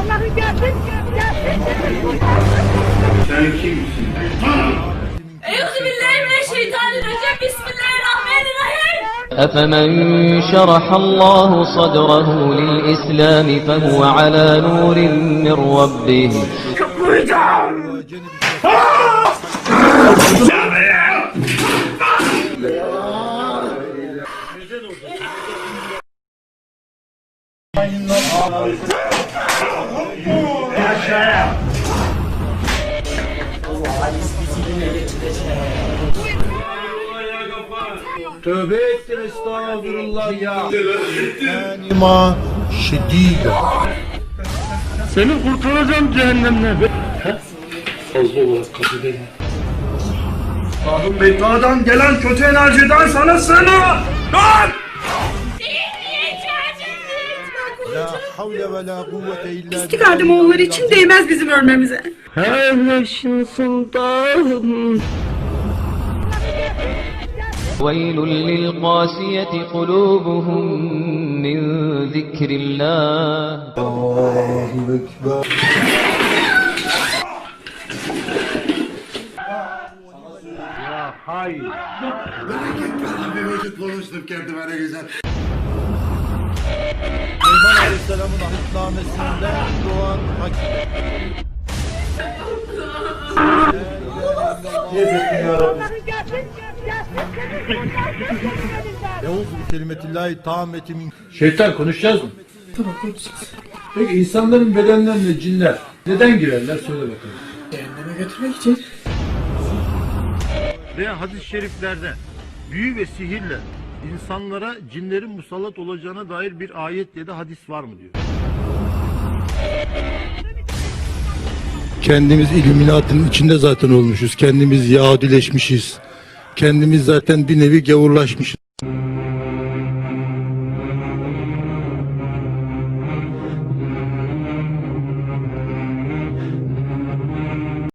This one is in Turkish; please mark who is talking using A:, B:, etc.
A: Allah'ın gelsin, gelsin.
B: Sen kimsin?
C: Euzubillahimineşşeytanirracim. Bismillahirrahmanirrahim.
D: أفمن شرح الله صدره للإسلام فهو على نور من ربه
E: Tövbe ettim estağfurullah ya.
F: Enima şiddido.
B: Seni kurtaracağım cehennemden. Fazla olarak kabul edin.
E: Tanrım bedduadan gelen kötü enerjiden sana sığınırım. Lan!
F: لا حول ولا قوة إلا
G: İstikardım oğulları için değmez bizim ölmemize.
D: ويل للقاسية قلوبهم من ذكر الله
H: Konuştum kendime ne güzel.
F: Aleyhisselam'ın ahitnamesinden doğan hak.
A: Allah'ın gelsin, gelsin.
F: Yavuz kelimetillahi tammeti min
E: Şeytan konuşacağız mı? Tamam konuşacağız. Peki insanların bedenlerine cinler neden girerler söyle bakalım.
H: Ve hadis-i şeriflerde büyü ve sihirle insanlara cinlerin musallat olacağına dair bir ayet ya da hadis var mı diyor.
F: Kendimiz illuminatın içinde zaten olmuşuz. Kendimiz Yahudileşmişiz. Kendimiz zaten bir nevi gavurlaşmışız.